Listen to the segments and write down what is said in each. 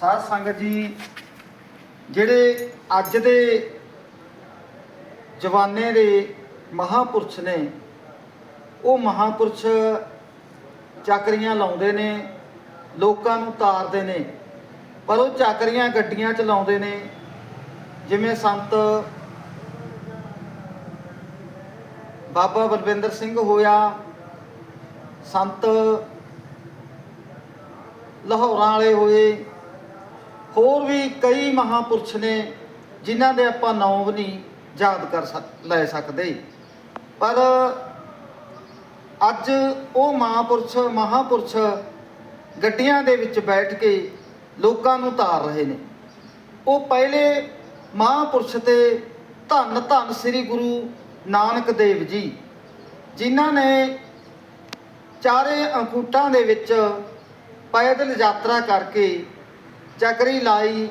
ਸਾਧ ਸੰਗਤ ਜੀ, ਜਿਹੜੇ ਅੱਜ ਦੇ ਜਵਾਨੇ ਦੇ ਮਹਾਪੁਰਸ਼ ਨੇ, ਉਹ ਮਹਾਪੁਰਸ਼ ਚਾਕਰੀਆਂ ਲਾਉਂਦੇ ਨੇ, ਲੋਕਾਂ ਨੂੰ ਤਾਰਦੇ ਨੇ, ਪਰ ਉਹ ਚਾਕਰੀਆਂ ਗੱਡੀਆਂ 'ਚ ਲਾਉਂਦੇ ਨੇ, ਜਿਵੇਂ ਸੰਤ ਬਾਬਾ ਬਲਵਿੰਦਰ ਸਿੰਘ ਹੋਇਆ, ਸੰਤ ਲਾਹੌਰਾਂ ਵਾਲੇ ਹੋਏ ਹੋਰ ਵੀ ਕਈ ਮਹਾਪੁਰਸ਼ ਨੇ ਜਿਨ੍ਹਾਂ ਦੇ ਆਪਾਂ ਨਾਮ ਵੀ ਨਹੀਂ ਯਾਦ ਕਰ ਸਕ, ਲੈ ਸਕਦੇ। ਪਰ ਅੱਜ ਉਹ ਮਹਾਪੁਰਸ਼ ਮਹਾਪੁਰਸ਼ ਗੱਡੀਆਂ ਦੇ ਵਿੱਚ ਬੈਠ ਕੇ ਲੋਕਾਂ ਨੂੰ ਤਾਰ ਰਹੇ ਨੇ। ਉਹ ਪਹਿਲੇ ਮਹਾਪੁਰਸ਼ ਤੇ ਧੰਨ ਧੰਨ ਸ੍ਰੀ ਗੁਰੂ ਨਾਨਕ ਦੇਵ ਜੀ, ਜਿਨ੍ਹਾਂ ਨੇ ਚਾਰੇ ਅੰਕੂਟਾਂ ਦੇ ਵਿੱਚ ਪੈਦਲ ਯਾਤਰਾ ਕਰਕੇ ਚੱਕਰੀ ਲਾਈ,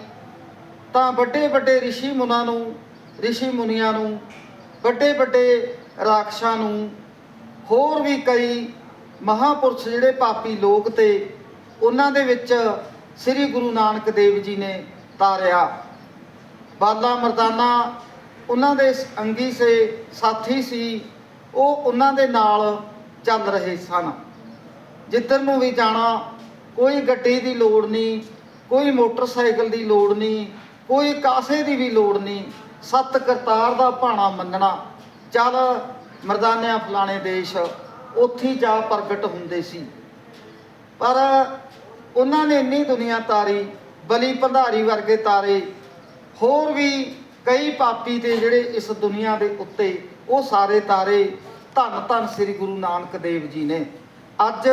ਤਾਂ ਵੱਡੇ ਵੱਡੇ ਰਿਸ਼ੀ ਮੁਨਾ ਨੂੰ, ਰਿਸ਼ੀ ਮੁਨੀਆਂ ਨੂੰ ਵੱਡੇ ਵੱਡੇ ਰਾਖਸ਼ਾਂ ਨੂੰ, ਹੋਰ ਵੀ ਕਈ ਮਹਾਪੁਰਸ਼ ਜਿਹੜੇ ਪਾਪੀ ਲੋਕ ਤੇ, ਉਹਨਾਂ ਦੇ ਵਿੱਚ ਸ੍ਰੀ ਗੁਰੂ ਨਾਨਕ ਦੇਵ ਜੀ ਨੇ ਤਾਰਿਆ। ਬਾਲਾ ਮਰਦਾਨਾ ਉਹਨਾਂ ਦੇ ਅੰਗੀ ਸੇ ਸਾਥੀ ਸੀ, ਉਹ ਉਹਨਾਂ ਦੇ ਨਾਲ ਚੱਲ ਰਹੇ ਸਨ। ਜਿੱਧਰ ਨੂੰ ਵੀ ਜਾਣਾ, ਕੋਈ ਗੱਡੀ ਦੀ ਲੋੜ ਨਹੀਂ ਕੋਈ ਮੋਟਰਸਾਈਕਲ ਦੀ ਲੋੜ ਨਹੀਂ, ਕੋਈ ਕਾਸੇ ਦੀ ਵੀ ਲੋੜ ਨਹੀਂ, ਸਤ ਕਰਤਾਰ ਦਾ ਭਾਣਾ ਮੰਨਣਾ। ਚੱਲ ਮਰਦਾਨਿਆਂ ਫਲਾਣੇ ਦੇਸ਼, ਉੱਥੇ ਜਾ ਪ੍ਰਗਟ ਹੁੰਦੇ ਸੀ। ਪਰ ਉਹਨਾਂ ਨੇ ਇੰਨੀ ਦੁਨੀਆ ਤਾਰੀ, ਬਲੀ ਭੰਡਾਰੀ ਵਰਗੇ ਤਾਰੇ, ਹੋਰ ਵੀ ਕਈ ਪਾਪੀ ਤੇ ਜਿਹੜੇ ਇਸ ਦੁਨੀਆ ਦੇ ਉੱਤੇ ਉਹ ਸਾਰੇ ਤਾਰੇ ਧੰਨ ਧੰਨ ਸ੍ਰੀ ਗੁਰੂ ਨਾਨਕ ਦੇਵ ਜੀ ਨੇ। ਅੱਜ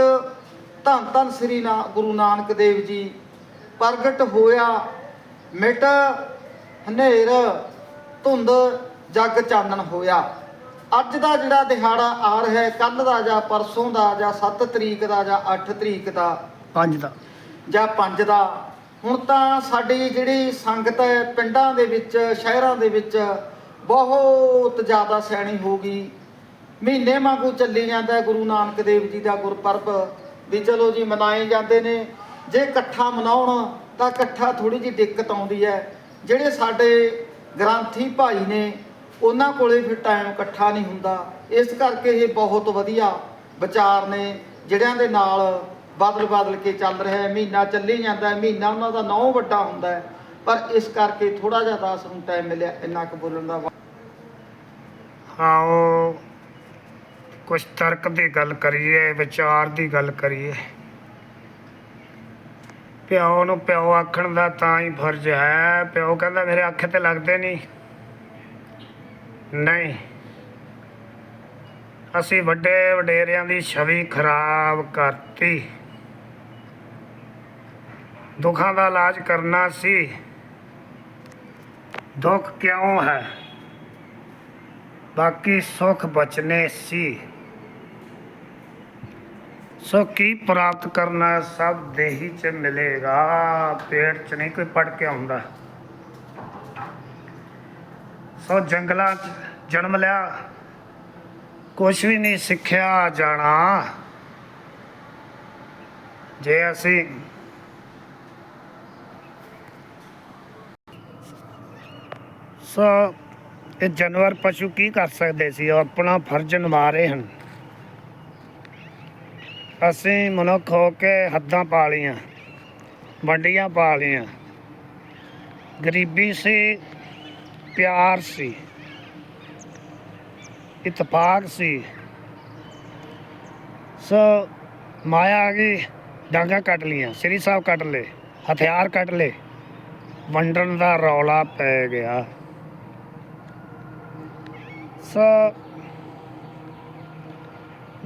ਧੰਨ ਧੰਨ ਸ੍ਰੀ ਨਾ ਗੁਰੂ ਨਾਨਕ ਦੇਵ ਜੀ ਪ੍ਰਗਟ ਹੋਇਆ। ਮਿਟ ਹਨੇਰ ਧੁੰਦ ਜਗ ਚਾਨਣ ਹੋਇਆ। ਅੱਜ ਦਾ ਜਿਹੜਾ ਦਿਹਾੜਾ ਆ ਰਿਹਾ ਹੈ ਕੱਲ ਦਾ ਜਾਂ ਪਰਸੋਂ ਦਾ ਜਾਂ 7 ਤਰੀਕ ਦਾ ਜਾਂ 8 ਤਰੀਕ ਦਾ। ਪੰਜ ਦਾ। ਜਾਂ 5 ਦਾ। ਹੁਣ ਤਾਂ ਸਾਡੀ ਜਿਹੜੀ ਸੰਗਤ ਹੈ ਪਿੰਡਾਂ ਦੇ ਵਿੱਚ ਸ਼ਹਿਰਾਂ ਦੇ ਵਿੱਚ ਬਹੁਤ ਜ਼ਿਆਦਾ ਸਿਆਣੀ ਹੋ ਗਈ। ਮਹੀਨੇ ਵਾਂਗੂ ਚੱਲੀ ਜਾਂਦਾ ਗੁਰੂ ਨਾਨਕ ਦੇਵ ਜੀ ਦਾ ਗੁਰਪੁਰਬ। ਵੀ ਚਲੋ ਜੀ ਮਨਾਏ ਜਾਂਦੇ ਨੇ। ਜੇ ਇਕੱਠਾ ਮਨਾਉਣ ਤਾਂ ਇਕੱਠਾ ਥੋੜੀ ਜਿਹੀ ਦਿੱਕਤ ਆਉਂਦੀ ਹੈ। ਜਿਹੜੇ ਸਾਡੇ ਗ੍ਰੰਥੀ ਭਾਈ ਨੇ, ਉਹਨਾਂ ਕੋਲੇ ਫਿਰ ਟਾਈਮ ਇਕੱਠਾ ਨਹੀਂ ਹੁੰਦਾ। ਇਸ ਕਰਕੇ ਇਹ ਬਹੁਤ ਵਧੀਆ ਵਿਚਾਰ ਨੇ, ਜਿਹੜਿਆਂ ਦੇ ਨਾਲ ਬਦਲ ਬਦਲ ਕੇ ਚੱਲ ਰਿਹਾ ਹੈ। ਮਹੀਨਾ ਚੱਲੀ ਜਾਂਦਾ ਹੈ ਮਹੀਨਾ ਉਹਨਾਂ ਦਾ ਨੌ ਵੱਡਾ ਹੁੰਦਾ ਹੈ। ਪਰ ਇਸ ਕਰਕੇ ਥੋੜਾ ਜਿਹਾ ਦਾਸ ਨੂੰ ਟਾਈਮ ਮਿਲਿਆ, ਇੰਨਾ ਕੁ ਬੋਲਣ ਦਾ ਆਓ ਕੁਝ ਤਰਕ ਦੀ ਗੱਲ ਕਰੀਏ, ਵਿਚਾਰ ਦੀ ਗੱਲ ਕਰੀਏ। ਪਿਓ ਨੂੰ ਪਿਓ ਆਖਣ ਦਾ ਤਾਂ ਹੀ ਫਰਜ਼ ਹੈ। ਪਿਓ ਕਹਿੰਦਾ, ਮੇਰੇ ਅੱਖ ਤੇ ਲੱਗਦੇ ਨਹੀਂ ਨਹੀਂ। ਅਸੀਂ ਵੱਡੇ ਵਡੇਰਿਆਂ ਦੀ ਛਵੀ ਖਰਾਬ ਕਰਤੀ। ਦੁੱਖਾਂ ਦਾ ਇਲਾਜ ਕਰਨਾ ਸੀ। ਦੁੱਖ ਕਿਉਂ ਹੈ? ਬਾਕੀ ਸੁੱਖ ਬਚਨੇ ਸੀ। ਸੋ ਕੀ ਪ੍ਰਾਪਤ ਕਰਨਾ ਸਭ ਦੇਹੀ ਚ ਮਿਲੇਗਾ। ਪੇਟ ਚ ਨਹੀਂ, ਕੋਈ ਪੜ ਕੇ ਆਉਂਦਾ। ਸੋ ਜੰਗਲਾਂ ਚ ਜਨਮ ਲਿਆ। ਕੁਛ ਵੀ ਨਹੀਂ ਸਿੱਖਿਆ ਜਾਣਾ। ਜੇ ਅਸੀਂ ਸੋ ਇਹ ਜਾਨਵਰ ਪਸ਼ੂ ਕੀ ਕਰ ਸਕਦੇ ਸੀ? ਉਹ ਆਪਣਾ ਫਰਜ਼ ਨਿਭਾ ਰਹੇ ਹਨ। ਅਸੀਂ ਮਨੁੱਖ ਹੋ ਕੇ ਹੱਦਾਂ ਪਾ ਲਈਆਂ, ਵੰਡੀਆਂ ਪਾ ਲਈਆਂ। ਗਰੀਬੀ ਸੀ, ਪਿਆਰ ਸੀ ਇਤਫਾਕ ਸੀ। ਸੋ ਮਾਇਆ ਆ ਗਈ, ਡਾਂਗਾ ਕੱਟ ਲੀਆਂ ਸ੍ਰੀ ਸਾਹਿਬ ਕੱਟ ਲਏ, ਹਥਿਆਰ ਕੱਟ ਲਏ, ਵੰਡਣ ਦਾ ਰੌਲਾ ਪੈ ਗਿਆ। ਸੋ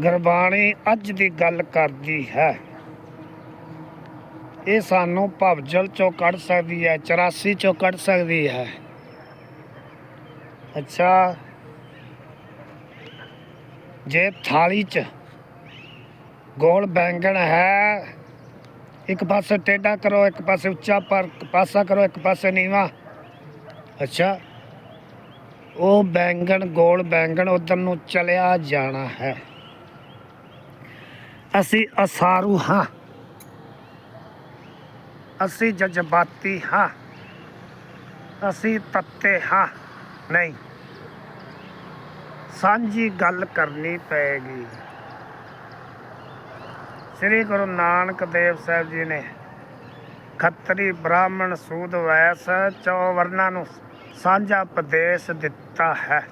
ਗੁਰਬਾਣੀ ਅੱਜ ਦੀ ਗੱਲ ਕਰਦੀ ਹੈ। ਇਹ ਸਾਨੂੰ ਭਵਜਲ ਚੋਂ ਕੱਢ ਸਕਦੀ ਹੈ 84 ਚੋਂ ਕੱਢ ਸਕਦੀ ਹੈ। ਅੱਛਾ। ਜੇ ਥਾਲੀ 'ਚ ਗੋਲ ਬੈਂਗਣ ਹੈ, ਇੱਕ ਪਾਸੇ ਟੇਢਾ ਕਰੋ, ਇੱਕ ਪਾਸੇ ਉੱਚਾ ਪਰ ਪਾਸਾ ਕਰੋ, ਇੱਕ ਪਾਸੇ ਨੀਵਾ। ਅੱਛਾ। ਉਹ ਬੈਂਗਣ, ਗੋਲ ਬੈਂਗਣ ਉਧਰ ਨੂੰ ਚਲਿਆ ਜਾਣਾ ਹੈ। ਅਸੀਂ ਅਸਾਰੂ ਹਾਂ। ਅਸੀਂ ਜਜ਼ਬਾਤੀ ਹਾਂ। ਅਸੀਂ ਤੱਤੇ ਹਾਂ। ਨਹੀਂ। ਸਾਂਝੀ ਗੱਲ ਕਰਨੀ ਪਏਗੀ। ਸ੍ਰੀ ਗੁਰੂ ਨਾਨਕ ਦੇਵ ਸਾਹਿਬ ਜੀ ਨੇ ਖੱਤਰੀ ਬ੍ਰਾਹਮਣ ਸੂਦ ਵੈਸ ਚੌ ਵਰਨਾਂ ਨੂੰ ਸਾਂਝਾ ਉਪਦੇਸ਼ ਦਿੱਤਾ ਹੈ।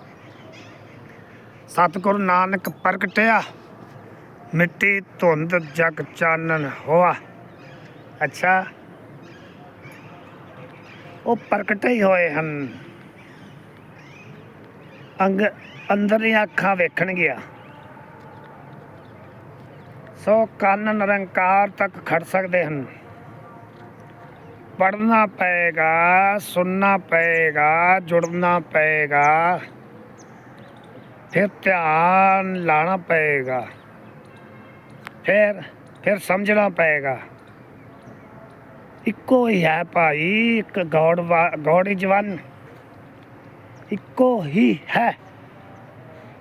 ਸਤਿਗੁਰੂ ਨਾਨਕ ਪ੍ਰਗਟਿਆ। ਮਿੱਟੀ ਧੁੰਦ ਜਗ ਚਾਨਣ ਹੋਆ। ਅੱਛਾ। ਉਹ ਪ੍ਰਗਟੇ ਹੀ ਹੋਏ ਹਨ। ਅੰਗ ਅੰਦਰਲੀਆਂ ਅੱਖਾਂ ਵੇਖਣ ਗਿਆ। ਸੋ ਕੰਨ ਨਿਰੰਕਾਰ ਤੱਕ ਖੜ ਸਕਦੇ ਹਨ। ਪੜਨਾ ਪਏਗਾ, ਸੁਣਨਾ ਪਏਗਾ, ਜੁੜਨਾ ਪਏਗਾ। ਫਿਰ ਧਿਆਨ ਲਾਣਾ ਪਏਗਾ। ਫਿਰ ਫਿਰ ਸਮਝਣਾ ਪਏਗਾ। ਇੱਕੋ ਹੀ ਹੈ ਭਾਈ, ਇੱਕ ਗੋਡ ਗੋਡ ਜਵਾਨ। ਇੱਕੋ ਹੀ ਹੈ।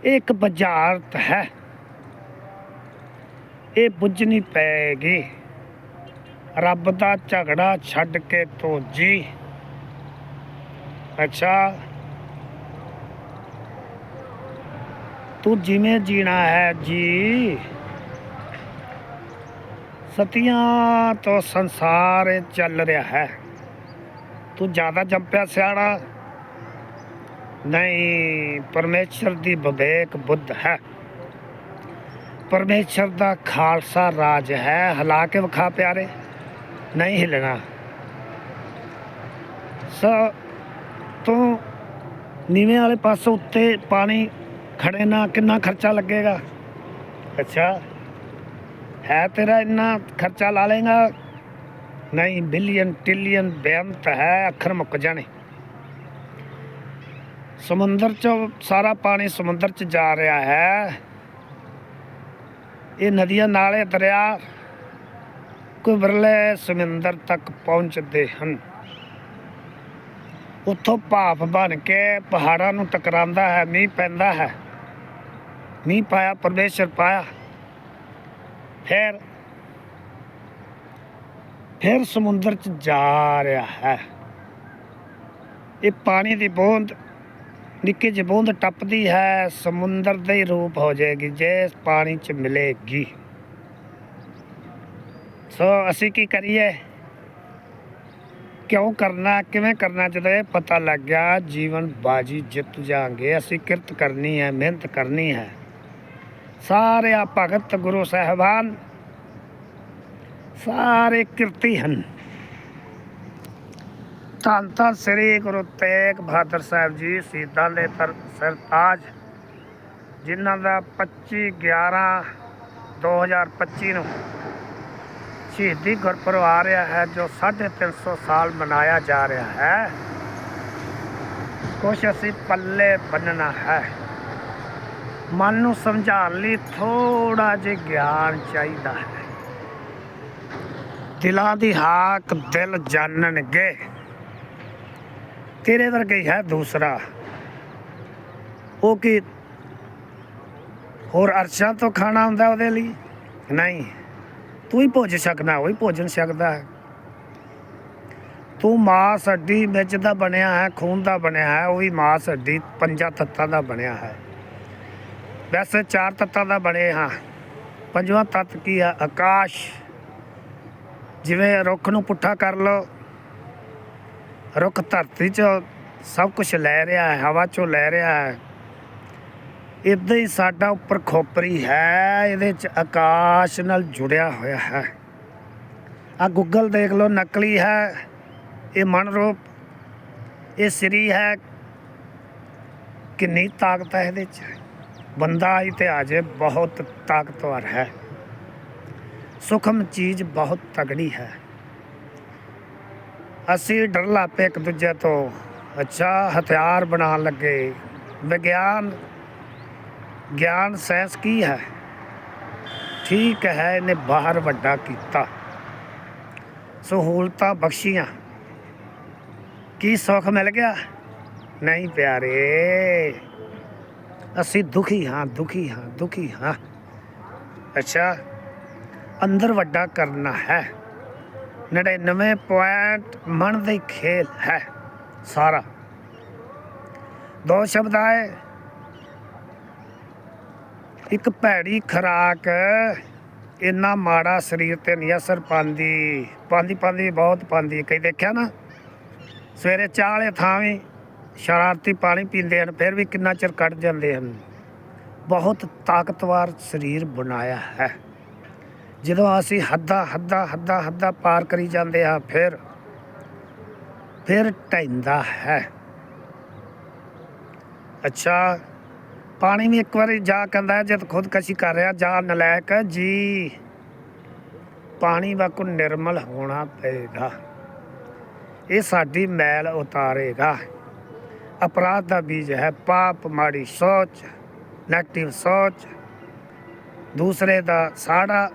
ਇਹ ਇੱਕ ਬੁਝਾਰਤ ਹੈ। ਇਹ ਬੁੱਝਣੀ ਪਏਗੀ। ਰੱਬ ਦਾ ਝਗੜਾ ਛੱਡ ਕੇ ਤੋ ਜੀ ਅੱਛਾ। ਤੂੰ ਜਿਵੇਂ ਜੀਣਾ ਹੈ ਜੀ। ਸਤੀਆਂ ਤੋਂ ਸੰਸਾਰ ਚੱਲ ਰਿਹਾ ਹੈ। ਤੂੰ ਜ਼ਿਆਦਾ ਜੰਪਿਆ ਸਿਆਣਾ। ਨਹੀਂ, ਪਰਮੇਸ਼ਰ ਦੀ ਵਿਵੇਕ ਬੁੱਧ ਹੈ। ਪਰਮੇਸ਼ਰ ਦਾ ਖਾਲਸਾ ਰਾਜ ਹੈ। ਹਲਾ ਕੇ ਵਿਖਾ ਪਿਆਰੇ। ਨਹੀਂ ਹਿਲਣਾ। ਸੋ, ਤੂੰ ਨੀਵੇਂ ਵਾਲੇ ਪਾਸੇ ਉੱਤੇ ਪਾਣੀ ਖੜੇ ਨਾ, ਕਿੰਨਾ ਖਰਚਾ ਲੱਗੇਗਾ? ਅੱਛਾ। ਹੈ ਤੇਰਾ ਇੰਨਾ ਖਰਚਾ ਲਾ ਲੇਗਾ ਨਹੀਂ ਬਿਲੀਅਨ ਟ੍ਰਿਲੀਅਨ ਬੇਅੰਤ ਹੈ ਅੱਖਰ ਮੁੱਕ ਜਾਣੇ ਸਮੁੰਦਰ ਚ ਸਾਰਾ ਪਾਣੀ ਸਮੁੰਦਰ ਚ ਜਾ ਰਿਹਾ ਹੈ ਇਹ ਨਦੀਆਂ ਨਾਲੇ ਦਰਿਆ ਕੋਈ ਵਿਰਲੇ ਸਮੁੰਦਰ ਤੱਕ ਪਹੁੰਚਦੇ ਹਨ ਉੱਥੋਂ ਭਾਫ ਬਣ ਕੇ ਪਹਾੜਾਂ ਨੂੰ ਟਕਰਾਉਂਦਾ ਹੈ ਮੀਂਹ ਪੈਂਦਾ ਹੈ ਮੀਂਹ ਪਾਇਆ ਪਰਮੇਸ਼ਰ ਪਾਇਆ ਫਿਰ ਫਿਰ ਸਮੁੰਦਰ ਚ ਜਾ ਰਿਹਾ ਹੈ। ਇਹ ਪਾਣੀ ਦੀ ਬੂੰਦ, ਨਿੱਕੀ ਜਿਹੀ ਬੂੰਦ ਟੱਪਦੀ ਹੈ, ਸਮੁੰਦਰ ਦਾ ਹੀ ਰੂਪ ਹੋ ਜਾਏਗੀ, ਜੇ ਪਾਣੀ ਚ ਮਿਲੇਗੀ। ਸੋ ਅਸੀਂ ਕੀ ਕਰੀਏ? ਕਿਉਂ ਕਰਨਾ, ਕਿਵੇਂ ਕਰਨਾ, ਜਦੋਂ ਇਹ ਪਤਾ ਲੱਗ ਗਿਆ, ਜੀਵਨ ਬਾਜੀ ਜਿੱਤ ਜਾਾਂਗੇ ਅਸੀਂ ਕਿਰਤ ਕਰਨੀ ਹੈ, ਮਿਹਨਤ ਕਰਨੀ ਹੈ। ਸਾਰੇ ਆ ਭਗਤ ਗੁਰੂ ਸਾਹਿਬਾਨ। ਸਾਰੇ ਕਿਰਤੀ ਹਨ। ਧੰਨ ਧੰਨ ਸ੍ਰੀ ਗੁਰੂ ਤੇਗ ਬਹਾਦਰ ਸਾਹਿਬ ਜੀ, ਸ਼ਹੀਦਾਂ ਦੇ ਤਰ ਸਰਤਾਜ ਜਿਨ੍ਹਾਂ ਦਾ 25 11 2025 ਨੂੰ ਸ਼ਹੀਦੀ ਗੁਰਪੁਰਬ ਆ ਰਿਹਾ ਹੈ, ਜੋ 350 ਸਾਲ ਮਨਾਇਆ ਜਾ ਰਿਹਾ ਹੈ। ਕੁਛ ਅਸੀਂ ਪੱਲੇ ਬੰਨਣਾ ਹੈ। ਮਨ ਨੂੰ ਸਮਝਾਉਣ ਲਈ ਥੋੜਾ ਜਿਹਾ ਗਿਆਨ ਚਾਹੀਦਾ ਹੈ। ਦਿਲਾਂ ਦੀ ਹਾਕ ਦਿਲ ਜਾਣਨਗੇ। ਤੇਰੇ ਵਰਗਾ ਹੀ ਹੈ ਦੂਸਰਾ। ਉਹ ਕੀ ਹੋਰ ਅਰਸ਼ਾਂ ਤੋਂ ਖਾਣਾ ਹੁੰਦਾ ਉਹਦੇ ਲਈ? ਨਹੀਂ। ਤੂੰ ਹੀ ਭੋਜ ਸਕਦਾ, ਉਹ ਹੀ ਭੋਜਨ ਸਕਦਾ ਹੈ। ਤੂੰ ਮਾਸ ਹੱਡੀ ਵਿੱਚ ਦਾ ਬਣਿਆ ਹੈ, ਖੂਨ ਦਾ ਬਣਿਆ ਹੈ, ਉਹ ਵੀ ਮਾਸ ਹੱਡੀ ਪੰਜਾਂ ਤੱਤਾਂ ਦਾ ਬਣਿਆ ਹੈ। ਵੈਸੇ ਚਾਰ ਤੱਤਾਂ ਦਾ ਬਣੇ ਹਾਂ ਪੰਜਵਾਂ ਤੱਤ ਕੀ ਹੈ ਆਕਾਸ਼। ਜਿਵੇਂ ਰੁੱਖ ਨੂੰ ਪੁੱਠਾ ਕਰ ਲਓ। ਰੁੱਖ ਧਰਤੀ 'ਚ ਸਭ ਕੁਝ ਲੈ ਰਿਹਾ ਹੈ, ਹਵਾ 'ਚੋਂ ਲੈ ਰਿਹਾ ਹੈ। ਇਦਾਂ ਹੀ ਸਾਡਾ ਉੱਪਰ ਖੋਪਰੀ ਹੈ, ਇਹਦੇ 'ਚ ਆਕਾਸ਼ ਨਾਲ ਜੁੜਿਆ ਹੋਇਆ ਹੈ। ਆ ਗੂਗਲ ਦੇਖ ਲਓ, ਨਕਲੀ ਹੈ। ਇਹ ਮਨ ਰੂਪ ਇਹ ਸਰੀ ਹੈ। ਕਿੰਨੀ ਤਾਕਤ ਹੈ ਇਹਦੇ 'ਚ। ਬੰਦਾ ਹੀ ਬਹੁਤ ਤਾਕਤਵਰ ਹੈ। ਸੁਖਮ ਚੀਜ਼ ਬਹੁਤ ਤਗੜੀ ਹੈ। ਅਸੀਂ ਡਰ ਲਾਪੇ ਇੱਕ ਦੂਜੇ ਤੋਂ ਅੱਛਾ ਹਥਿਆਰ ਬਣਾਉਣ ਲੱਗੇ। ਵਿਗਿਆਨ, ਗਿਆਨ ਸਾਇੰਸ ਕੀ ਹੈ? ਠੀਕ ਹੈ, ਇਹਨੇ ਬਾਹਰ ਵੱਡਾ ਕੀਤਾ। ਸਹੂਲਤਾਂ ਬਖਸ਼ੀਆਂ। ਕੀ ਸੁੱਖ ਮਿਲ ਗਿਆ? ਨਹੀਂ ਪਿਆਰੇ। ਅਸੀਂ ਦੁਖੀ ਹਾਂ ਦੁਖੀ ਹਾਂ ਦੁਖੀ ਹਾਂ। ਅੱਛਾ, ਅੰਦਰ ਵੱਡਾ ਕਰਨਾ ਹੈ। 99 ਪੁਆਇੰਟ ਮਨ ਦੀ ਖੇਲ ਹੈ ਸਾਰਾ। ਦੋ ਸ਼ਬਦ ਆਏ। ਇੱਕ ਭੈੜੀ ਖਰਾਕ, ਇੰਨਾ ਮਾੜਾ ਸਰੀਰ ਤੇ ਨਹੀਂ ਅਸਰ ਪਾਉਂਦੀ। ਪਾਉਂਦੀ ਪਾਉਂਦੀ, ਬਹੁਤ ਪਾਉਂਦੀ। ਕਈ ਦੇਖਿਆ ਨਾ? ਸਵੇਰੇ ਚਾਹ ਵਾਲੇ ਥਾਂ ਵੀ ਸ਼ਰਾਰਤੀ ਪਾਣੀ ਪੀਂਦੇ ਹਨ, ਫਿਰ ਵੀ ਕਿੰਨਾ ਚਿਰ ਕੱਢ ਜਾਂਦੇ ਹਨ। ਬਹੁਤ ਤਾਕਤਵਰ ਸਰੀਰ ਬਣਾਇਆ ਹੈ। ਜਦੋਂ ਅਸੀਂ ਹੱਦਾਂ ਹੱਦਾਂ ਹੱਦਾਂ ਹੱਦਾਂ ਪਾਰ ਕਰੀ ਜਾਂਦੇ ਹਾਂ, ਫਿਰ ਫਿਰ ਟੈਂਦਾ ਹੈ। ਅੱਛਾ, ਪਾਣੀ ਵੀ ਇੱਕ ਵਾਰੀ ਜਾ ਕਹਿੰਦਾ ਜਦ ਖੁਦਕਸ਼ੀ ਕਰ ਰਿਹਾ, ਜਾ ਨਲਾਇਕ ਜੀ, ਪਾਣੀ ਵਾਕੂ ਨਿਰਮਲ ਹੋਣਾ ਪਏਗਾ। ਇਹ ਸਾਡੀ ਮੈਲ ਉਤਾਰੇਗਾ। ਅਪਰਾਧ ਦਾ ਬੀਜ ਹੈ। ਪਾਪ, ਮਾੜੀ ਸੋਚ ਨੈਗੇਟਿਵ ਸੋਚ। ਦੂਸਰੇ ਦਾ ਸਾੜਾ,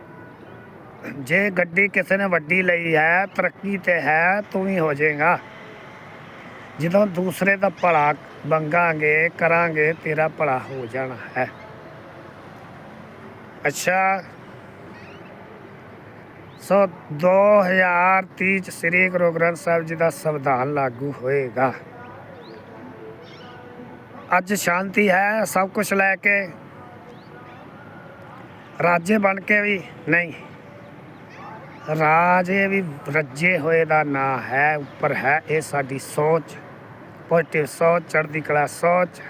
ਜੇ ਗੱਡੀ ਕਿਸੇ ਨੇ ਵੱਡੀ ਲਈ ਹੈ, ਤਰੱਕੀ ਤੇ ਹੈ, ਤੂੰ ਵੀ ਹੋ ਜਾਏਗਾ। ਜਦੋਂ ਦੂਸਰੇ ਦਾ ਭਲਾ ਮੰਗਾਂਗੇ, ਕਰਾਂਗੇ, ਤੇਰਾ ਭਲਾ ਹੋ ਜਾਣਾ ਹੈ। ਅੱਛਾ। ਸੋ 2030 ਚ ਸ੍ਰੀ ਗੁਰੂ ਗ੍ਰੰਥ ਸਾਹਿਬ ਜੀ ਦਾ ਸੰਵਿਧਾਨ ਲਾਗੂ ਹੋਏਗਾ। ਅੱਜ ਸ਼ਾਂਤੀ ਹੈ, ਸਭ ਕੁਝ ਲੈ ਕੇ ਰਾਜੇ ਬਣ ਕੇ ਵੀ ਨਹੀਂ। ਰਾਜੇ ਵੀ ਰੱਜੇ ਹੋਏ ਦਾ ਨਾਂ ਹੈ, ਉੱਪਰ ਹੈ ਇਹ ਸਾਡੀ ਸੋਚ। ਪੋਜ਼ਿਟਿਵ ਸੋਚ, ਚੜ੍ਹਦੀ ਕਲਾ ਸੋਚ।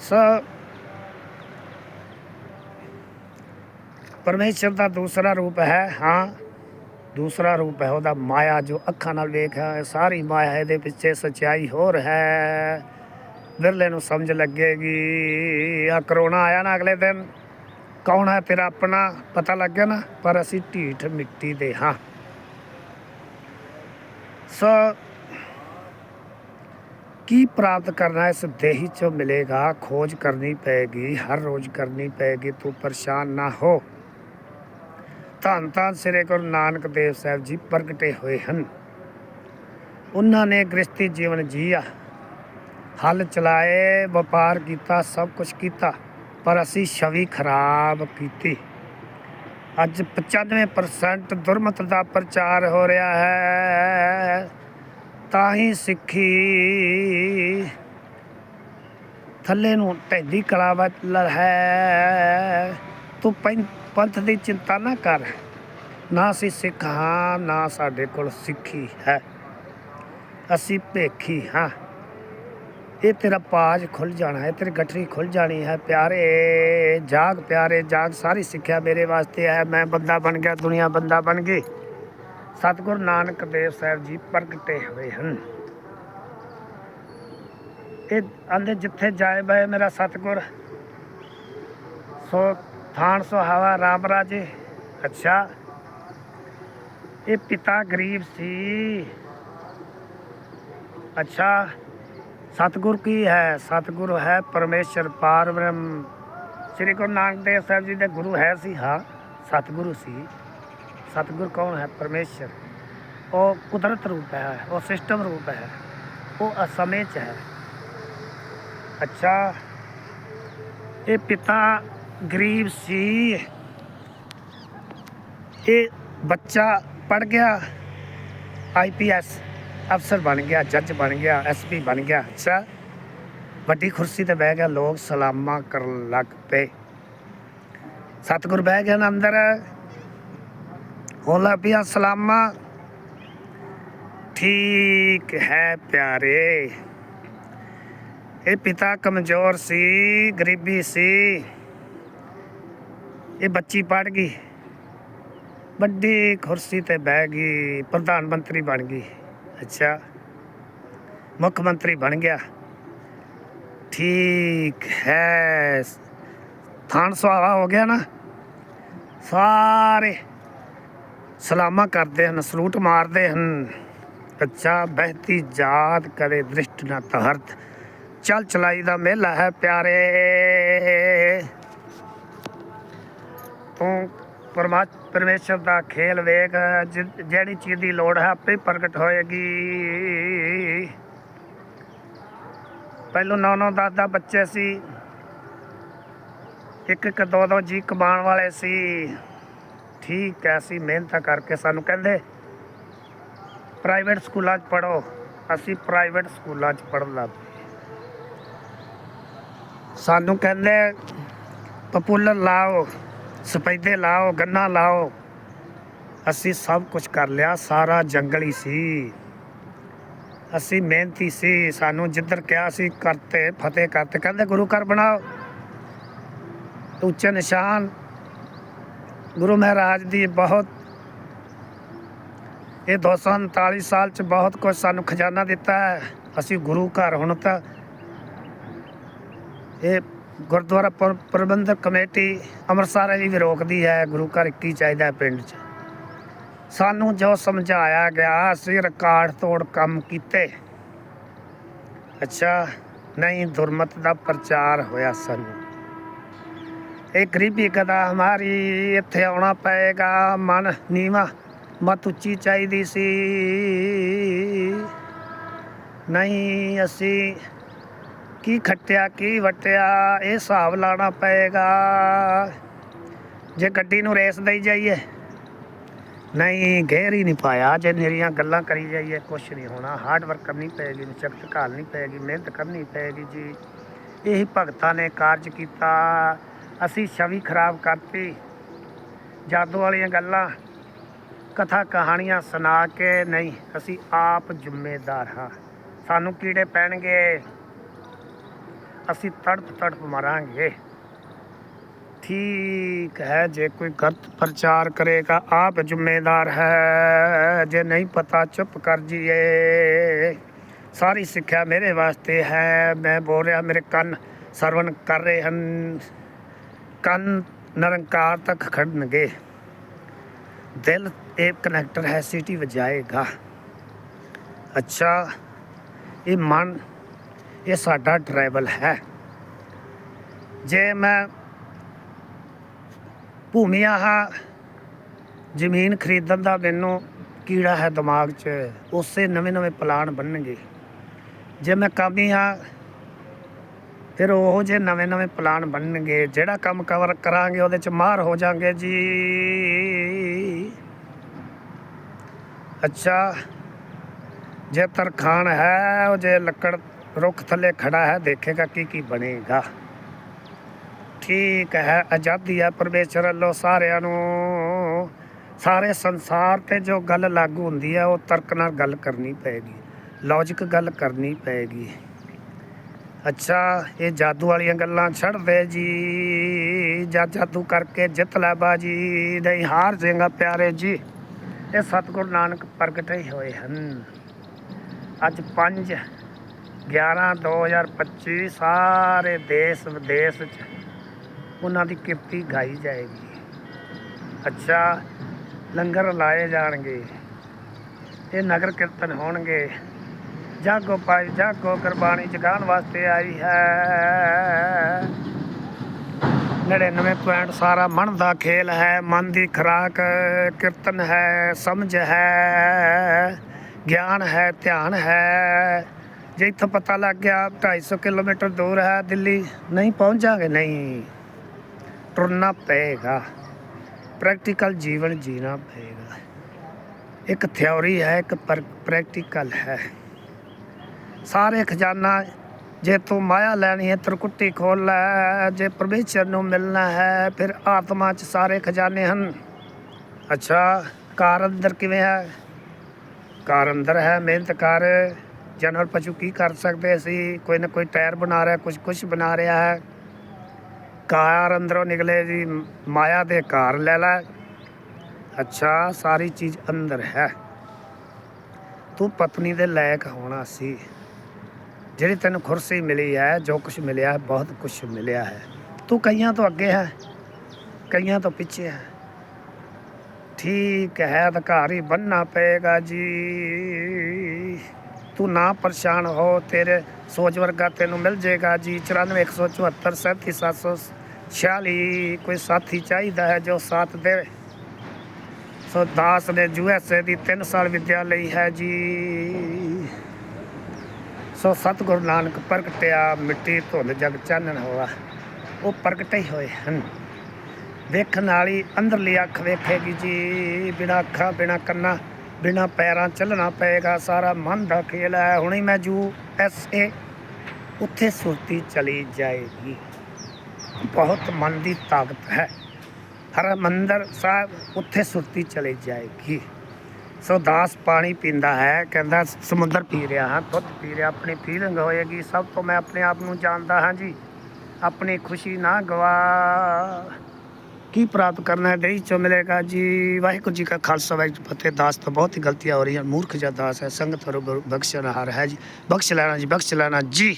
ਸੋ ਪਰਮੇਸ਼ਰ ਦਾ ਦੂਸਰਾ ਰੂਪ ਹੈ, ਹਾਂ, ਦੂਸਰਾ ਰੂਪ ਹੈ ਉਹਦਾ ਮਾਇਆ, ਜੋ ਅੱਖਾਂ ਨਾਲ ਵੇਖਿਆ ਹੈ ਸਾਰੀ ਮਾਇਆ ਇਹਦੇ ਪਿੱਛੇ ਸਚਾਈ ਹੋਰ ਹੈ। ਵਿਰਲੇ ਨੂੰ ਸਮਝ ਲੱਗੇਗੀ। ਆ ਕਰੋਨਾ ਆਇਆ ਨਾ ਅਗਲੇ ਦਿਨ। ਕੌਣ ਹੈ ਤੇਰਾ ਆਪਣਾ? ਪਤਾ ਲੱਗ ਗਿਆ ਨਾ, ਪਰ ਅਸੀਂ ਢੀਠ ਮਿੱਟੀ ਦੇ ਹਾਂ। ਸੋ ਕੀ ਪ੍ਰਾਪਤ ਕਰਨਾ ਇਸ ਦੇਹੀ ਚੋਂ ਮਿਲੇਗਾ? ਖੋਜ ਕਰਨੀ ਪਏਗੀ, ਹਰ ਰੋਜ਼ ਕਰਨੀ ਪਏਗੀ, ਤੂੰ ਪਰੇਸ਼ਾਨ ਨਾ ਹੋ। ਧੰਨ ਧੰਨ ਸ੍ਰੀ ਗੁਰੂ ਨਾਨਕ ਦੇਵ ਸਾਹਿਬ ਜੀ, ਪ੍ਰਗਟੇ ਹੋਏ ਹਨ। ਉਹਨਾਂ ਨੇ ਗ੍ਰਸਤੀ ਜੀਵਨ ਜੀਆ। ਹਲ ਚਲਾਏ, ਵਪਾਰ ਕੀਤਾ, ਸਭ ਕੁਝ ਕੀਤਾ, ਪਰ ਅਸੀਂ ਛਵੀ ਖਰਾਬ ਕੀਤੀ। ਅੱਜ 95% ਦੁਰਮਤ ਦਾ ਪ੍ਰਚਾਰ ਹੋ ਰਿਹਾ ਹੈ। ਤਾਂ ਹੀ ਸਿੱਖੀ ਥੱਲੇ ਨੂੰ ਢੈਂਦੀ ਕਲਾ ਲੜ ਹੈ। ਤੂੰ ਪੈਂ- ਪੰਥ ਦੀ ਚਿੰਤਾ ਨਾ ਕਰ। ਨਾ ਅਸੀਂ ਸਿੱਖ ਹਾਂ, ਨਾ ਸਾਡੇ ਕੋਲ ਸਿੱਖੀ ਹੈ। ਅਸੀਂ ਭੇਖੀ ਹਾਂ। ਇਹ ਤੇਰਾ ਪਾਜ ਖੁੱਲ ਜਾਣਾ ਹੈ, ਤੇਰੀ ਗਠਰੀ ਖੁੱਲ ਜਾਣੀ ਹੈ ਪਿਆਰੇ, ਜਾਗ ਪਿਆਰੇ, ਜਾਗ ਸਾਰੀ ਸਿੱਖਿਆ ਮੇਰੇ ਵਾਸਤੇ ਹੈ, ਮੈਂ ਬੰਦਾ ਬਣ ਗਿਆ, ਦੁਨੀਆ ਬੰਦਾ ਬਣ ਗਈ। ਸਤਿਗੁਰ ਨਾਨਕ ਦੇਵ ਸਾਹਿਬ ਜੀ ਪ੍ਰਗਟੇ ਹੋਏ ਹਨ। ਇਹ ਆਂਦੇ ਜਿੱਥੇ ਜਾਏ ਬਏ ਮੇਰਾ ਸਤਿਗੁਰ। ਸੋ ਥਾਨ ਸੋ ਹਵਾ ਰਾਮ ਰਾਜੇ। ਅੱਛਾ, ਇਹ ਪਿਤਾ ਗਰੀਬ ਸੀ। ਅੱਛਾ ਸਤਿਗੁਰ ਕੀ ਹੈ? ਸਤਿਗੁਰ ਹੈ ਪਰਮੇਸ਼ਰ ਪਾਰ ਬ੍ਰਹਮ ਸ੍ਰੀ ਗੁਰੂ ਨਾਨਕ ਦੇਵ ਸਾਹਿਬ ਜੀ ਦੇ ਗੁਰੂ ਹੈ ਸੀ, ਹਾਂ, ਸਤਿਗੁਰੂ ਸੀ। ਸਤਿਗੁਰ ਕੌਣ ਹੈ? ਪਰਮੇਸ਼ਰ। ਉਹ ਕੁਦਰਤ ਰੂਪ ਹੈ, ਉਹ ਸਿਸਟਮ ਰੂਪ ਹੈ, ਉਹ ਅਸਮੇਂ ਚ ਹੈ। ਅੱਛਾ, ਇਹ ਪਿਤਾ ਗਰੀਬ ਸੀ। ਇਹ ਬੱਚਾ ਪੜ ਗਿਆ ਆਈਪੀਐਸ ਅਫਸਰ ਬਣ ਗਿਆ, ਜੱਜ ਬਣ ਗਿਆ ਐਸਪੀ ਬਣ ਗਿਆ। ਅੱਛਾ। ਵੱਡੀ ਕੁਰਸੀ ਤੇ ਬਹਿ ਗਿਆ, ਲੋਕ ਸਲਾਮਾਂ ਕਰਨ ਲੱਗ ਪਏ। ਸਤਿਗੁਰ ਬਹਿ ਗਿਆ ਨਾ ਅੰਦਰ। ਹੋਲਾ ਪਿਆ, ਸਲਾਮਾਂ। ਠੀਕ ਹੈ ਪਿਆਰੇ। ਇਹ ਪਿਤਾ ਕਮਜ਼ੋਰ ਸੀ, ਗਰੀਬੀ ਸੀ। ਇਹ ਬੱਚੀ ਪੜ ਗਈ। ਵੱਡੀ ਕੁਰਸੀ ਤੇ ਬਹਿ ਗਈ, ਪ੍ਰਧਾਨ ਮੰਤਰੀ ਬਣ ਗਈ। ਅੱਛਾ। ਮੁੱਖ ਮੰਤਰੀ ਬਣ ਗਿਆ। ਠੀਕ ਹੈ। ਥਾਣ ਸੁਹਾਵਾ ਹੋ ਗਿਆ ਨਾ। ਸਾਰੇ ਸਲਾਮਾਂ ਕਰਦੇ ਹਨ, ਸਲੂਟ ਮਾਰਦੇ ਹਨ। ਅੱਛਾ ਬਹਿਤੀ ਜਾਤ ਕਰੇ, ਦ੍ਰਿਸ਼ਟ ਨਾ ਤਹਰਤ ਚਲ ਚਲਾਈ ਦਾ ਮੇਲਾ ਹੈ ਪਿਆਰੇ। ਤੂੰ ਪਰਮੇਸ਼ਰ ਦਾ ਖੇਲ ਵੇਖ ਜਿਹੜੀ ਚੀਜ਼ ਦੀ ਲੋੜ ਹੈ, ਆਪੇ ਪ੍ਰਗਟ ਹੋਏਗੀ। ਪਹਿਲੋਂ 9 9 10 10 ਬੱਚੇ ਸੀ। ਇੱਕ ਇੱਕ ਦੋ ਦੋ ਜੀ ਕਮਾਉਣ ਵਾਲੇ ਸੀ। ਠੀਕ ਹੈ ਅਸੀਂ ਮਿਹਨਤ ਕਰਕੇ ਸਾਨੂੰ ਕਹਿੰਦੇ ਪ੍ਰਾਈਵੇਟ ਸਕੂਲਾਂ 'ਚ ਪੜੋ ਅਸੀਂ ਪ੍ਰਾਈਵੇਟ ਸਕੂਲਾਂ 'ਚ ਪੜ੍ਹਨ ਲੱਗ ਸਾਨੂੰ ਕਹਿੰਦੇ ਪਪੂਲਰ ਲਾਓ। ਸਪੈਦੇ ਲਾਓ, ਗੰਨਾ ਲਾਓ। ਅਸੀਂ ਸਭ ਕੁਝ ਕਰ ਲਿਆ, ਸਾਰਾ ਜੰਗਲ ਹੀ ਸੀ। ਅਸੀਂ ਮਿਹਨਤੀ ਸੀ, ਸਾਨੂੰ ਜਿੱਧਰ ਕਿਹਾ ਸੀ ਕਰਤੇ ਫਤਿਹ ਕਰਤੇ ਕਹਿੰਦੇ, ਗੁਰੂ ਘਰ ਬਣਾਓ। ਉੱਚੇ ਨਿਸ਼ਾਨ। ਗੁਰੂ ਮਹਾਰਾਜ ਦੀ ਬਹੁਤ, ਇਹ 239 ਸਾਲ ਚ ਬਹੁਤ ਕੁਝ ਸਾਨੂੰ ਖਜ਼ਾਨਾ ਦਿੱਤਾ ਹੈ। ਅਸੀਂ ਗੁਰੂ ਘਰ ਹੁਣ ਤਾਂ ਇਹ ਗੁਰਦੁਆਰਾ ਪ੍ਰਬੰਧਕ ਕਮੇਟੀ ਅੰਮ੍ਰਿਤਸਰ ਵਾਲੀ ਵੀ ਰੋਕਦੀ ਹੈ, ਗੁਰੂ ਘਰ ਕੀ ਚਾਹੀਦਾ ਪਿੰਡ 'ਚ। ਸਾਨੂੰ ਜੋ ਸਮਝਾਇਆ ਗਿਆ, ਅਸੀਂ ਰਿਕਾਰਡ ਤੋੜ ਕੰਮ ਕੀਤੇ। ਅੱਛਾ, ਨਹੀਂ ਦੁਰਮਤ ਦਾ ਪ੍ਰਚਾਰ ਹੋਇਆ ਸਾਨੂੰ। ਇਹ ਗਰੀਬੀ ਕਦਾ ਹਮਾਰੀ ਇੱਥੇ ਆਉਣਾ ਪਏਗਾ, ਮਨ ਨੀਵਾ, ਮਤ ਉੱਚੀ ਚਾਹੀਦੀ ਸੀ। ਨਹੀਂ, ਅਸੀਂ ਕੀ ਖੱਟਿਆ, ਕੀ ਵਟਿਆ, ਇਹ ਹਿਸਾਬ ਲਾਣਾ ਪਏਗਾ। ਜੇ ਗੱਡੀ ਨੂੰ ਰੇਸ ਦੇਈ ਜਾਈਏ। ਨਹੀਂ ਗਹਿਰ ਹੀ ਨਹੀਂ ਪਾਇਆ। ਜੇ ਨਿਰੀਆਂ ਗੱਲਾਂ ਕਰੀ ਜਾਈਏ, ਕੁਛ ਨਹੀਂ ਹੋਣਾ। ਹਾਰਡ ਵਰਕ ਕਰਨੀ ਪਏਗੀ ਨਿਚਕਤ ਘਾਲਣੀ ਪਏਗੀ, ਮਿਹਨਤ ਕਰਨੀ ਪਏਗੀ ਜੀ। ਇਹੀ ਭਗਤਾਂ ਨੇ ਕਾਰਜ ਕੀਤਾ। ਅਸੀਂ ਛਵੀ ਖਰਾਬ ਕਰਤੀ। ਜਾਦੂ ਵਾਲੀਆਂ ਗੱਲਾਂ, ਕਥਾ ਕਹਾਣੀਆਂ ਸੁਣਾ ਕੇ ਨਹੀਂ, ਅਸੀਂ ਆਪ ਜ਼ਿੰਮੇਦਾਰ ਹਾਂ। ਸਾਨੂੰ ਕੀੜੇ ਪੈਣਗੇ। ਅਸੀਂ ਤੜਪ ਤੜਪ ਮਰਾਂਗੇ। ਠੀਕ ਹੈ, ਜੇ ਕੋਈ ਗਲਤ ਪ੍ਰਚਾਰ ਕਰੇਗਾ, ਆਪ ਜ਼ਿੰਮੇਦਾਰ ਹੈ। ਜੇ ਨਹੀਂ ਪਤਾ, ਚੁੱਪ ਕਰ ਜੀਏ। ਸਾਰੀ ਸਿੱਖਿਆ ਮੇਰੇ ਵਾਸਤੇ ਹੈ। ਮੈਂ ਬੋਲ ਰਿਹਾ, ਮੇਰੇ ਕੰਨ ਸਰਵਣ ਕਰ ਰਹੇ ਹਨ। ਕੰਨ ਨਿਰੰਕਾਰ ਤੱਕ ਖੜਨਗੇ। ਦਿਲ ਇਹ ਕਨੈਕਟਰ ਹੈ, ਸਿਟੀ ਵਜਾਏਗਾ। ਅੱਛਾ, ਇਹ ਮਨ ਇਹ ਸਾਡਾ ਡਰਾਈਵਲ ਹੈ। ਜੇ ਮੈਂ ਭੂਮੀਆਂ ਹਾਂ, ਜ਼ਮੀਨ ਖਰੀਦਣ ਦਾ ਮੈਨੂੰ ਕੀੜਾ ਹੈ ਦਿਮਾਗ 'ਚ, ਉਸੇ ਨਵੇਂ ਨਵੇਂ ਪਲਾਨ ਬਣਨਗੇ। ਜੇ ਮੈਂ ਕਾਮੀ ਹਾਂ, ਫਿਰ ਉਹ ਜੇ ਨਵੇਂ ਨਵੇਂ ਪਲਾਨ ਬਣਨਗੇ, ਜਿਹੜਾ ਕੰਮ ਕਵਰ ਕਰਾਂਗੇ, ਉਹਦੇ 'ਚ ਮਾਰ ਹੋ ਜਾਾਂਗੇ ਜੀ। ਅੱਛਾ, ਜੇ ਤਰਖਾਨ ਹੈ, ਉਹ ਜੇ ਲੱਕੜ ਰੁੱਖ ਥੱਲੇ ਖੜਾ ਹੈ, ਦੇਖੇਗਾ ਕੀ ਕੀ ਬਣੇਗਾ। ਠੀਕ ਹੈ, ਆਜ਼ਾਦੀ ਹੈ ਪਰਮੇਸ਼ਰ ਵੱਲੋਂ ਸਾਰਿਆਂ ਨੂੰ। ਸਾਰੇ ਸੰਸਾਰ ਤੇ ਜੋ ਗੱਲ ਲਾਗੂ ਹੁੰਦੀ ਹੈ, ਉਹ ਤਰਕ ਨਾਲ ਗੱਲ ਕਰਨੀ ਪਏਗੀ ਲੌਜੀਕ ਗੱਲ ਕਰਨੀ ਪਏਗੀ। ਅੱਛਾ, ਇਹ ਜਾਦੂ ਵਾਲੀਆਂ ਗੱਲਾਂ ਛੱਡ ਦੇ ਜੀ, ਜਾਂ ਜਾਦੂ ਕਰਕੇ ਜਿੱਤ ਲੈ ਬਾਜੀ ਨਹੀਂ ਹਾਰ ਜਾਏਗਾ ਪਿਆਰੇ ਜੀ। ਇਹ ਸਤਿਗੁਰੂ ਨਾਨਕ ਪ੍ਰਗਟ ਹੀ ਹੋਏ ਹਨ। ਅੱਜ ਪੰਜ 11 2025 ਸਾਰੇ ਦੇਸ਼ ਵਿਦੇਸ਼ ਚ ਉਹਨਾਂ ਦੀ ਕਿਰਤੀ ਗਾਈ ਜਾਏਗੀ। ਅੱਛਾ, ਲੰਗਰ ਲਾਏ ਜਾਣਗੇ, ਇਹ ਨਗਰ ਕੀਰਤਨ ਹੋਣਗੇ। ਜਾਗੋ ਪਾਈ ਜਾਗੋ ਕੁਰਬਾਨੀ ਜਗਾਉਣ ਵਾਸਤੇ ਆਈ ਹੈ। 99 ਪੁਆਇੰਟ ਸਾਰਾ ਮਨ ਦਾ ਖੇਲ ਹੈ, ਮਨ ਦੀ ਖਰਾਕ ਕੀਰਤਨ ਹੈ, ਸਮਝ ਹੈ, ਗਿਆਨ ਹੈ, ਧਿਆਨ ਹੈ। ਜੇ ਇੱਥੋਂ ਪਤਾ ਲੱਗ ਗਿਆ 250 ਕਿਲੋਮੀਟਰ ਦੂਰ ਹੈ ਦਿੱਲੀ, ਨਹੀਂ ਪਹੁੰਚਾਂਗੇ, ਨਹੀਂ। ਟੁਰਨਾ ਪਏਗਾ। ਪ੍ਰੈਕਟੀਕਲ ਜੀਵਨ ਜੀਣਾ ਪਏਗਾ। ਇੱਕ ਥਿਉਰੀ ਹੈ, ਇੱਕ ਪ੍ਰੈਕਟੀਕਲ ਹੈ। ਸਾਰੇ ਖਜ਼ਾਨਾ, ਜੇ ਤੂੰ ਮਾਇਆ ਲੈਣੀ ਹੈ, ਤਰਕੁੱਟੀ ਖੋਲ ਲੈ। ਜੇ ਪਰਮੇਸ਼ਰ ਨੂੰ ਮਿਲਣਾ ਹੈ, ਫਿਰ ਆਤਮਾ 'ਚ ਸਾਰੇ ਖਜ਼ਾਨੇ ਹਨ। ਅੱਛਾ ਕਾਰ ਅੰਦਰ ਕਿਵੇਂ ਹੈ? ਕਾਰ ਅੰਦਰ ਹੈ, ਮਿਹਨਤ ਕਰ। ਜਾਨਵਰ ਪਸ਼ੂ ਕੀ ਕਰ ਸਕਦੇ ਸੀ ਕੋਈ ਨਾ ਕੋਈ ਟਾਇਰ ਬਣਾ ਰਿਹਾ ਕੁਝ ਕੁਝ ਬਣਾ ਰਿਹਾ ਹੈ। ਕਾਰ ਅੰਦਰੋਂ ਨਿਕਲੇ ਜੀ, ਮਾਇਆ ਦੇ ਕਾਰ ਲੈ ਲੈ। ਅੱਛਾ, ਸਾਰੀ ਚੀਜ਼ ਅੰਦਰ ਹੈ। ਤੂੰ ਪਤਨੀ ਦੇ ਲਾਇਕ ਹੋਣਾ ਸੀ। ਜਿਹੜੀ ਤੈਨੂੰ ਕੁਰਸੀ ਮਿਲੀ ਹੈ, ਜੋ ਕੁਝ ਮਿਲਿਆ ਹੈ, ਬਹੁਤ ਕੁਝ ਮਿਲਿਆ ਹੈ। ਤੂੰ ਕਈਆਂ ਤੋਂ ਅੱਗੇ ਹੈ, ਕਈਆਂ ਤੋਂ ਪਿੱਛੇ ਹੈ। ਠੀਕ ਹੈ, ਅਧਿਕਾਰੀ ਬੰਨਣਾ ਪਏਗਾ ਜੀ। ਤੂੰ ਨਾ ਪਰੇਸ਼ਾਨ ਹੋ, ਤੇਰੇ ਸੋਚ ਵਰਗਾ ਤੈਨੂੰ ਮਿਲ ਜਾਏਗਾ ਜੀ 94 174 37 746 ਕੋਈ ਸਾਥੀ ਚਾਹੀਦਾ ਹੈ ਜੋ ਸਾਥ ਦੇਵੇ? ਸੋ ਦਾਸ ਨੇ ਯੂਐਸਏ ਦੀ 3 ਸਾਲ ਵਿਦਿਆ ਲਈ ਹੈ ਜੀ। ਸੋ ਸਤਿਗੁਰੂ ਨਾਨਕ ਪ੍ਰਗਟਿਆ, ਮਿੱਟੀ ਧੁੰਦ ਜਗ ਚਾਨਣ ਹੋਆ। ਉਹ ਪ੍ਰਗਟੇ ਹੀ ਹੋਏ ਹਨ। ਵੇਖਣ ਵਾਲੀ ਅੰਦਰਲੀ ਅੱਖ ਵੇਖੇਗੀ ਜੀ। ਬਿਨਾ ਅੱਖਾਂ, ਬਿਨਾ ਕੰਨਾਂ ਬਿਨਾ ਪੈਰਾਂ ਚੱਲਣਾ ਪਏਗਾ, ਸਾਰਾ ਮਨ ਦਾ ਖੇਲ ਹੈ। ਹੁਣੇ ਮੈਂ ਜੂ ਐਸ ਏ, ਉੱਥੇ ਸੁਰਤੀ ਚਲੀ ਜਾਏਗੀ। ਬਹੁਤ ਮਨ ਦੀ ਤਾਕਤ ਹੈ। ਹਰਿਮੰਦਰ ਸਾਹਿਬ ਉੱਥੇ ਸੁਰਤੀ ਚਲੀ ਜਾਏਗੀ। ਸੋ ਦਾਸ ਪਾਣੀ ਪੀਂਦਾ ਹੈ, ਕਹਿੰਦਾ, ਸਮੁੰਦਰ ਪੀ ਰਿਹਾ ਹਾਂ, ਦੁੱਧ ਪੀ ਰਿਹਾ, ਆਪਣੀ ਫੀਲਿੰਗ ਹੋਏਗੀ। ਸਭ ਤੋਂ ਮੈਂ ਆਪਣੇ ਆਪ ਨੂੰ ਜਾਣਦਾ ਹਾਂ ਜੀ, ਆਪਣੀ ਖੁਸ਼ੀ ਨਾ ਗਵਾ। ਕੀ ਪ੍ਰਾਪਤ ਕਰਨਾ ਹੈ? ਦੇਈ ਚੋਂ ਮਿਲੇਗਾ ਜੀ। ਵਾਹਿਗੁਰੂ ਜੀ ਕਾ ਖਾਲਸਾ, ਵਾਹਿਗੁਰੂ ਜੀ ਫਤਿਹ। ਦਾਸ ਤੋਂ ਬਹੁਤ ਹੀ ਗਲਤੀਆਂ ਹੋ ਰਹੀਆਂ। ਮੂਰਖ ਜਿਹਾ ਦਾਸ ਹੈ। ਸੰਗਤ ਰੂਪ ਬਖਸ਼ਣ ਹੈ ਜੀ। ਬਖਸ਼ ਲੈਣਾ ਜੀ, ਬਖਸ਼ ਲੈਣਾ ਜੀ।